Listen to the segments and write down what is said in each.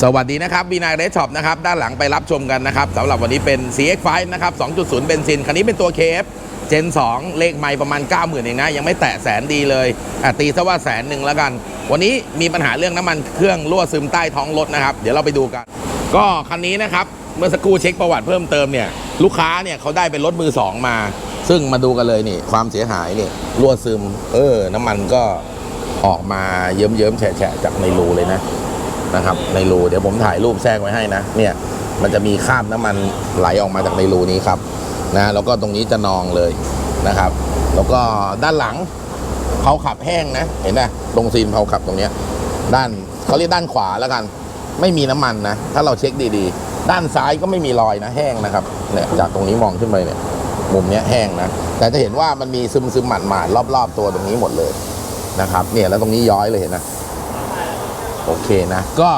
สวัสดีนะครับบีนายเรช็อปนะครับด้านหลังไปรับชมกันนะครับสำหรับวันนี้เป็น CX5 นะครับ 2.0 เบนซิน คันนี้เป็นตัว KF Gen 2เลขไม่ประมาณ 90,000เองนะ ยังไม่แตะแสนดีเลยอะตีซะว่าแสนหนึ่งแล้วกัน วันนี้มีปัญหาเรื่องน้ำมันเครื่องรั่วซึมใต้ท้องรถนะครับ เดี๋ยวเราไปดูกัน ก็คันนี้นะครับ เมื่อสักครู่เช็คประวัติเพิ่มเติมเนี่ยลูกค้าเนี่ยเขาได้เป็นรถมือสองมา ซึ่งมาดูกันเลยนี่ความเสียหายนี่รั่วซึม เออ น้ำมันก็ออกมาเยิ้มๆแฉะๆจากในรูเลยนะ นะครับ ในรูเดี๋ยวผมถ่ายรูปแทรกไว้ให้นะเนี่ยมันจะมีคราบน้ำมันไหลออกมาจากในรูนี้ครับนะแล้วก็ตรงนี้จะนองเลยนะครับ แล้วก็ด้านหลังเผาขับแห้งนะเห็นไหมตรงซีนเผาขับตรงเนี้ยด้านเขาเรียกด้านขวาแล้วกัน ไม่มีน้ำมันนะ ถ้าเราเช็คดีๆ ด้านซ้ายก็ไม่มีรอยนะแห้งนะครับเนี่ยจากตรงนี้มองขึ้นไปเนี่ยมุมเนี้ยแห้งนะ แต่จะเห็นว่ามันมีซึมซึมหมาดหมาดๆรอบๆตัวตรงนี้หมดเลยนะครับ เนี่ยแล้วตรงนี้ย้อยเลยเห็นนะ โอเคนะ ก็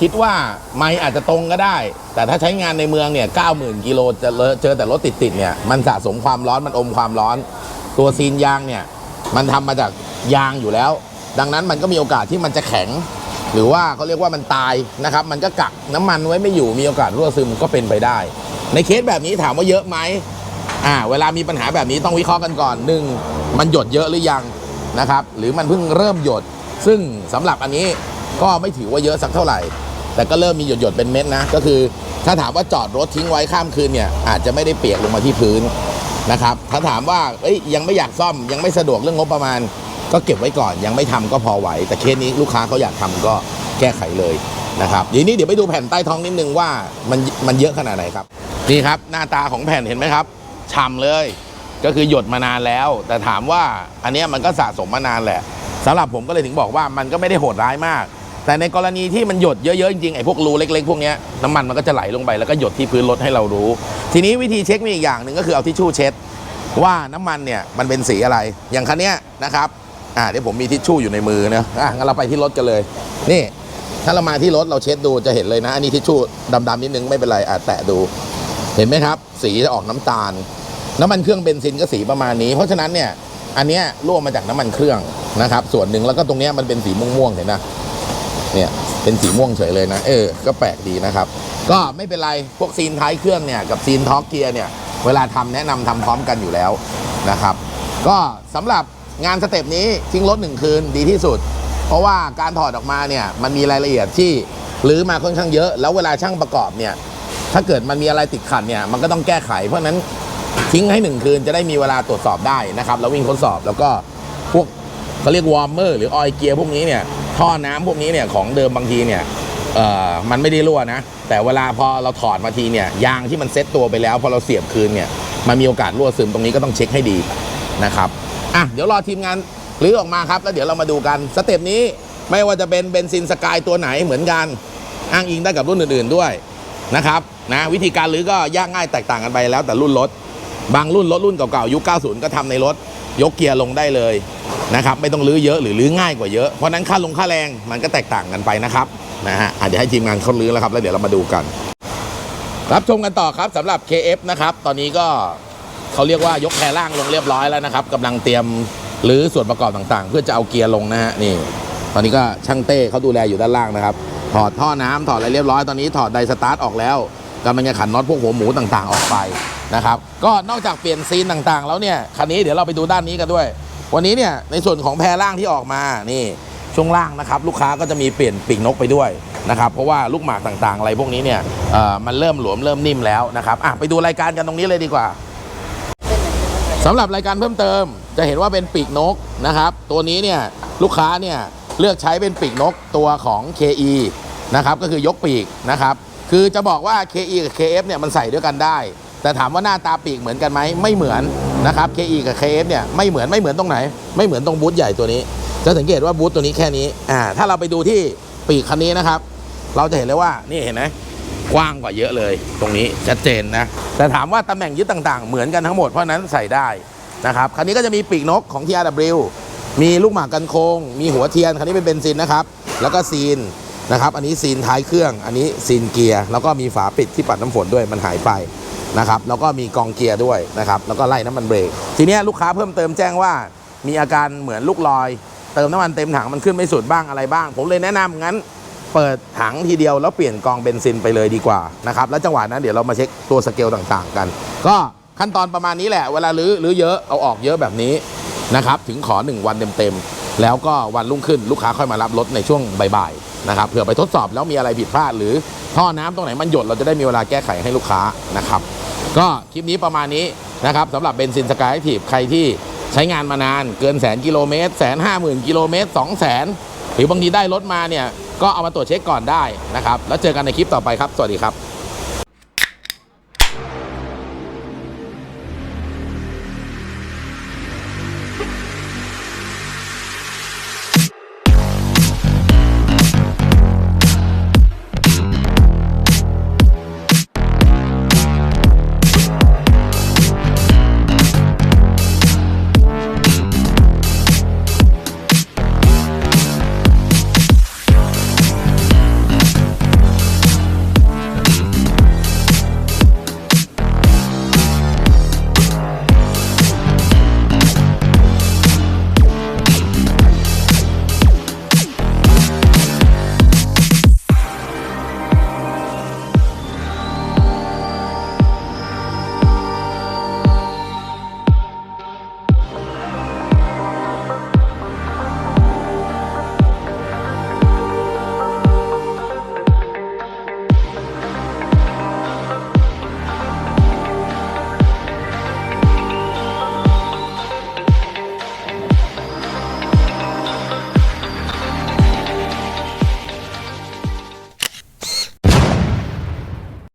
คิดว่าไม่อาจจะตรงก็ได้ แต่ถ้าใช้งานในเมืองเนี่ย 90,000 กิโลจะเลอะเจอแต่รถติดๆเนี่ย มันสะสมความร้อน มันอมความร้อน ตัวซีนยางเนี่ย มันทำมาจากยางอยู่แล้ว ดังนั้นมันก็มีโอกาสที่มันจะแข็ง หรือว่าเขาเรียกว่ามันตายนะครับ มันก็กักน้ำมันไว้ไม่อยู่ มีโอกาสรั่วซึมก็เป็นไปได้ ในเคสแบบนี้ถามว่าเยอะไหมอ่า เวลามีปัญหาแบบนี้ต้องวิเคราะห์กันก่อนหนึ่งมันหยดเยอะหรือยังนะครับ หรือมันเพิ่งเริ่มหยด ซึ่งสำหรับอันนี้ ก็ไม่ถือว่าเยอะสักเท่าไหร่ แต่ก็เริ่มมีหยดๆเป็นเม็ดนะ ก็คือถ้าถามว่าจอดรถทิ้งไว้ข้ามคืนเนี่ยอาจจะไม่ได้เปียกลงมาที่พื้นนะครับ ถ้าถามว่าเอ้ยยังไม่อยากซ่อมยังไม่สะดวกเรื่องงบประมาณ ก็เก็บไว้ก่อนยังไม่ทำก็พอไหว แต่เคสนี้ลูกค้าเขาอยากทำก็แก้ไขเลยนะครับทีนี้เดี๋ยวไปดูแผ่นใต้ท้องนิดนึงว่ามันมันเยอะขนาดไหนครับนี่ครับหน้าตาของแผ่นเห็นไหมครับฉ่ำเลย ก็คือหยดมานานแล้ว แต่ถามว่าอันนี้มันก็สะสมมานานแหละสำหรับผมก็เลยถึงบอกว่ามันก็ไม่ได้โหดร้ายมาก แต่ในกรณีที่มันหยดเยอะๆจริงๆไอ้พวกรูเล็กๆพวกนี้น้ำมันมันก็จะไหลลงไปแล้วก็หยดที่พื้นรถให้เรารู้ ทีนี้วิธีเช็คมีอีกอย่างหนึ่งก็คือเอาทิชชู่เช็ด ว่าน้ำมันเนี่ยมันเป็นสีอะไร อย่างคันเนี้ยนะครับอ่าเดี๋ยวผมมีทิชชู่อยู่ในมือนะอะงั้นเราไปที่รถกันเลย นี่ ถ้าเรามาที่รถเราเช็ดดูจะเห็นเลยนะ อันนี้ทิชชู่ดำๆนิดนึงไม่เป็นไรอะแตะดู เห็นไหมครับ สีจะออกน้ำตาล น้ำมันเครื่องเบนซินก็สีประมาณนี้ เพราะฉะนั้นเนี่ยอันเนี้ยร่วมมาจากน้ำมันเครื่องนะครับ ส่วนหนึ่งแล้วก็ตรงเนี้ยมันเป็นสีม่วงๆเห็นนะ เนี่ยเป็นสีม่วงเฉยเลยนะ เออ ก็แปลกดีนะครับ ก็ไม่เป็นไร พวกซีนท้ายเครื่องเนี่ย กับซีนท็อกเกียร์เนี่ย เวลาทำแนะนำทำพร้อมกันอยู่แล้วนะครับ ก็สำหรับงานสเต็ปนี้ทิ้งรถหนึ่งคืนดีที่สุด เพราะว่าการถอดออกมาเนี่ย มันมีรายละเอียดที่รื้อมาค่อนข้างเยอะ แล้วเวลาช่างประกอบเนี่ย ถ้าเกิดมันมีอะไรติดขัดเนี่ย มันก็ต้องแก้ไข เพราะฉะนั้นทิ้งให้หนึ่งคืนจะได้มีเวลาตรวจสอบได้นะครับ แล้ววิ่งทดสอบแล้วก็พวกเขาเรียกวอร์มเมอร์หรือออยเกียร์พวกนี้เนี่ย ท่อน้ำพวกนี้เนี่ยของเดิมบางทีเนี่ยมันไม่ได้รั่วนะ แต่เวลาพอเราถอดมาทีเนี่ยยางที่มันเซ็ตตัวไปแล้ว พอเราเสียบคืนเนี่ยมันมีโอกาสรั่วซึมตรงนี้ก็ต้องเช็คให้ดีนะครับอะเดี๋ยวรอทีมงานรื้อออกมาครับ แล้วเดี๋ยวเรามาดูกันสเต็ปนี้ไม่ว่าจะเป็นเบนซินสกายตัวไหนเหมือนกันอ้างอิงได้กับรุ่นอื่น ๆด้วยนะครับนะวิธีการรื้อก็ยากง่ายแตกต่างกันไปแล้วแต่รุ่นรถ บางรุ่นรถรุ่นเก่าๆยุค 90 ก็ทำในรถ ยกเกียร์ลงได้เลย นะครับไม่ต้องรื้อเยอะหรือรื้อง่ายกว่าเยอะเพราะนั้นค่าลงค่าแรงมันก็แตกต่างกันไปนะครับนะฮะอาจจะให้ทีมงานเขารื้อแล้วครับแล้วเดี๋ยวเรามาดูกัน รับชมกันต่อครับสำหรับ KF นะครับตอนนี้ก็เขาเรียกว่ายกแพร่ล่างลงเรียบร้อยแล้วนะครับกำลังเตรียมหรือส่วนประกอบต่างๆ เพื่อจะเอาเกียร์ลงนะฮะนี่ ตอนนี้ก็ช่างเต้เขาดูแลอยู่ด้านล่างนะครับ ถอดท่อน้ำถอดอะไรเรียบร้อยตอนนี้ถอดไดสตาร์ทออกแล้วกำลังจะขันน็อตพวกหัวหมูต่างๆออกไปนะครับ ก็นอกจากเปลี่ยนซีนต่างๆ แล้วเนี่ยคันนี้เดี๋ยวเราไปดูด้านนี้กันด้วย วันนี้เนี่ยในส่วนของแพรล่างที่ออกมานี่ช่วงล่างนะครับลูกค้าก็จะมีเปลี่ยนปีกนกไปด้วยนะครับเพราะว่าลูกหมากต่างๆ อะไรพวกนี้เนี่ยมันเริ่มหลวมเริ่มนิ่มแล้วนะครับอะไปดูรายการกันตรงนี้เลยดีกว่าสำหรับรายการเพิ่มเติม จะเห็นว่าเป็นปีกนกนะครับ ตัวนี้เนี่ยลูกค้าเนี่ยเลือกใช้เป็นปีกนกตัวของ KE นะครับก็คือยกปีกนะครับคือจะบอกว่า KE กับ KF เนี่ยมันใส่ด้วยกันได้ แต่ถามว่าหน้าตาปีกเหมือนกันไหมไม่เหมือน นะครับ KE กับ KF เนี่ยไม่เหมือนไม่เหมือนตรงไหน ไม่เหมือนตรงบูธใหญ่ตัวนี้ จะสังเกตว่าบูธตัวนี้แค่นี้อ่าถ้าเราไปดูที่ปีกคันนี้นะครับ เราจะเห็นเลยว่านี่เห็นไหมกว้างกว่าเยอะเลย ตรงนี้ชัดเจนนะแต่ถามว่าตำแหน่งยึดต่างๆ เหมือนกันทั้งหมดเพราะนั้นใส่ได้นะครับคันนี้ก็จะมีปีกนกของ TRW มีลูกหมากกันโคง มีหัวเทียนคันนี้เป็นเบนซินนะครับแล้วก็ซีน นะครับ อันนี้ซีนท้ายเครื่อง อันนี้ซีนเกียร์ แล้วก็มีฝาปิดที่ปัดน้ำฝนด้วยมันหายไปนะครับ แล้วก็มีกองเกียร์ด้วยนะครับ แล้วก็ไล่น้ำมันเบรก ทีนี้ลูกค้าเพิ่มเติมแจ้งว่า มีอาการเหมือนลูกลอย เติมน้ำมันเต็มถังมันขึ้นไม่สุดบ้างอะไรบ้าง ผมเลยแนะนำงั้น เปิดถังทีเดียวแล้วเปลี่ยนกองเบนซินไปเลยดีกว่านะครับ แล้วจังหวะนั้นเดี๋ยวเรามาเช็คตัวสเกลต่างๆ กัน ก็ขั้นตอนประมาณนี้แหละ เวลาลื้อลื้อเยอะ เอาออกเยอะแบบนี้นะครับ ถึงขอ 1 วันเต็มๆ แล้วก็วันรุ่งขึ้นลูกค้าค่อยมารับรถในช่วงบ่ายๆนะครับเผื่อไปทดสอบแล้วมีอะไรผิดพลาด หรือท่อน้ำตรงไหนมันหยดเราจะได้มีเวลาแก้ไขให้ลูกค้านะครับ ก็คลิปนี้ประมาณนี้นะครับสำหรับเบนซินสกายแอคทีฟใครที่ใช้งานมานานเกินแสนกิโลเมตรแสนห้าหมื่นกิโลเมตรสองแสนหรือบางทีได้รถมาเนี่ยก็เอามาตรวจเช็คก่อนได้นะครับ แล้วเจอกันในคลิปต่อไปครับ สวัสดีครับ